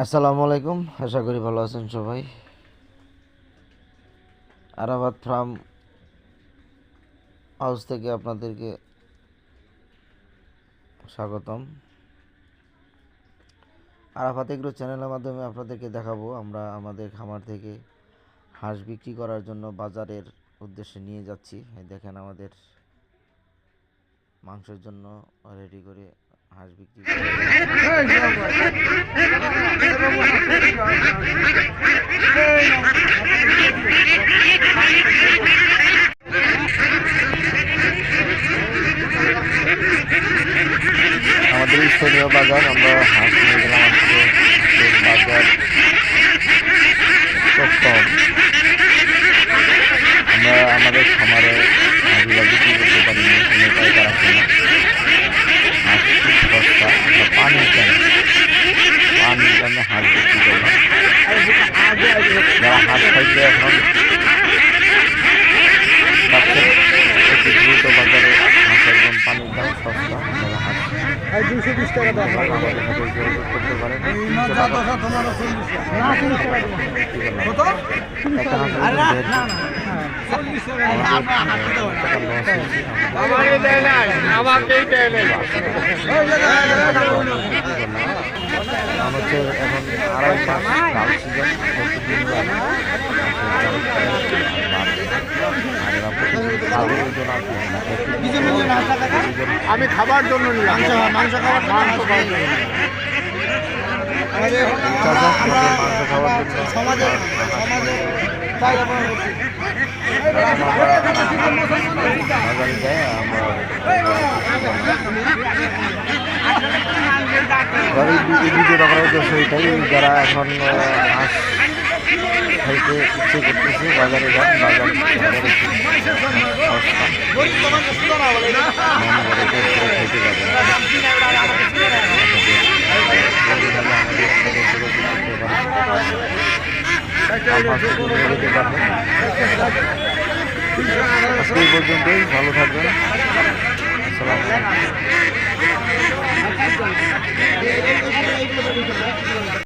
আসসালামু আলাইকুম। আশা করি ভালো আছেন সবাই। আরাবাদ ফার্ম হাউস থেকে আপনাদেরকে স্বাগতম। আরাফাত এগ্রো চ্যানেলের মাধ্যমে আপনাদেরকে দেখাবো আমরা আমাদের খামার থেকে হাঁস বিক্রি করার জন্য বাজারের উদ্দেশ্যে নিয়ে যাচ্ছি। দেখেন আমাদের মাংসের জন্য রেডি করে হাঁস বিক্রি আমাদের স্থানীয় বাজার আমরা হাঁস নিয়ে গেলাম বাজার। আমরা আমাদের খামারে হাঁসগুলো বিক্রি করতে পারিনি কোনো পাইকার আসে না হাঁস খুব সস্তা আমরা পানির দামে পানির দামে হাঁস বিক্রি করলাম যারা হাঁস খাইতে এখন দ্রুত বাজারে একদম পানির দাম সস্তা করতে পারেন আমি খাবার জন্য নিলাম মাংস খাবার মাংস খাওয়ার জন্য। আমাদের চাচা আমাদের মাংস খাওয়ার জন্য সমাজে সমাজে চাহিদা পূরণ করছি বাজারে যাই আমরা এবার এই ভিডিওটা করার উদ্দেশ্য এটাই যারা এখন হাঁস খাইতে ইচ্ছে করতেছে, বাজারে যান, বাজার বাজারে করে করে পর্যন্তই, ভালো থাকবেন। আসসালামু